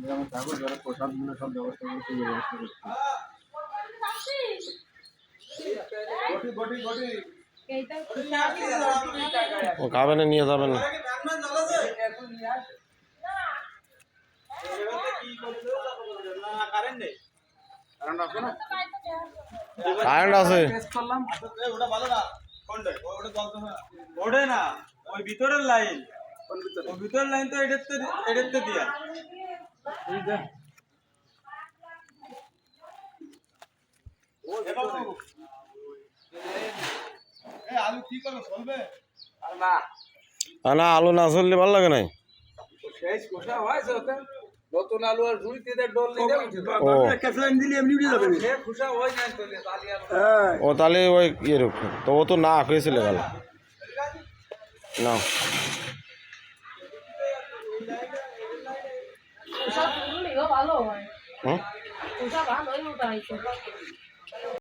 যেমন যারা প্রসাদ মিলে সব ব্যবস্থা করছে ব্যবস্থা করছে খাবে না নিয়ে যাবেন না কারেন্ট আছে ওঠে না ওই ভিতরের লাইন ওই ভিতরের লাইন তো এটাতে এটাতে দিয়া। না আলু না চললে ভালো লাগে নাই? শেষ কোষা ওটা নতুন আলু আর ঝুড়িতে ডল দিলে এমনি উঠে যাবে। সে খুশা হয় না তো তালি হ্যাঁ। ও তাহলে ওই এরকম তো ও তো না হয়েছিল গেল না ভালো হয়।